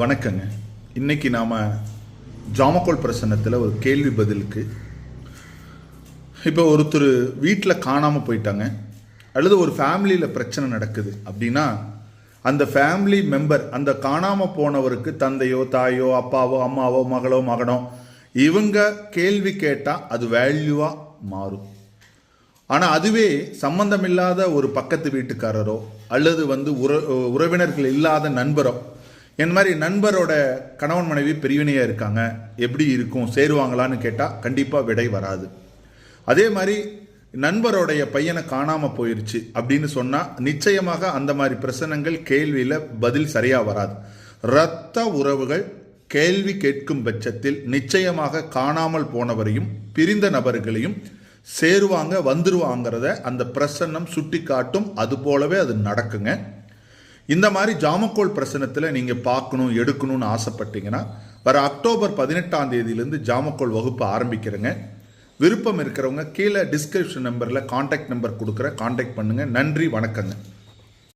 வணக்கங்க. இன்னைக்கு நாம் ஜாமக்கோல் பிரசன்னத்தில் ஒரு கேள்வி பதிலுக்கு இப்போ ஒருத்தர் வீட்டில் காணாமல் போயிட்டாங்க. அல்லது ஒரு ஃபேமிலியில் பிரச்சனை நடக்குது அப்படின்னா அந்த ஃபேமிலி மெம்பர் அந்த காணாமல் போனவருக்கு தந்தையோ தாயோ அப்பாவோ அம்மாவோ மகளோ மகனோ இவங்க கேள்வி கேட்டால் அது வேல்யூவாக மாறும். ஆனால் அதுவே சம்பந்தமில்லாத ஒரு பக்கத்து வீட்டுக்காரரோ அல்லது வந்து உற உறவினர்கள் இல்லாத நண்பரோ என் மாதிரி நண்பரோட கணவன் மனைவி பிரிவினையாக இருக்காங்க எப்படி இருக்கும் சேருவாங்களான்னு கேட்டால் கண்டிப்பாக விடை வராது. அதே மாதிரி நண்பரோடைய பையனை காணாமல் போயிடுச்சு அப்படின்னு சொன்னால் நிச்சயமாக அந்த மாதிரி பிரச்சனைகள் கேள்வியில் பதில் சரியாக வராது. இரத்த உறவுகள் கேள்வி கேட்கும் பட்சத்தில் நிச்சயமாக காணாமல் போனவரையும் பிரிந்த நபர்களையும் சேருவாங்க வந்துருவாங்கிறத அந்த பிரசன்னம் சுட்டி காட்டும் அது போலவே அது நடக்குங்க. இந்த மாதிரி ஜாமக்கோல் பிரசனத்தில் நீங்கள் பார்க்கணும் எடுக்கணும்னு ஆசைப்பட்டீங்கன்னா வர அக்டோபர் பதினெட்டாம் தேதியிலேருந்து ஜாமக்கோல் வகுப்பு ஆரம்பிக்கிறேங்க. விருப்பம் இருக்கிறவங்க கீழே டிஸ்கிரிப்ஷன் நம்பரில் காண்டாக்ட் நம்பர் கொடுக்குற காண்டாக்ட் பண்ணுங்கள் நன்றி வணக்கங்க.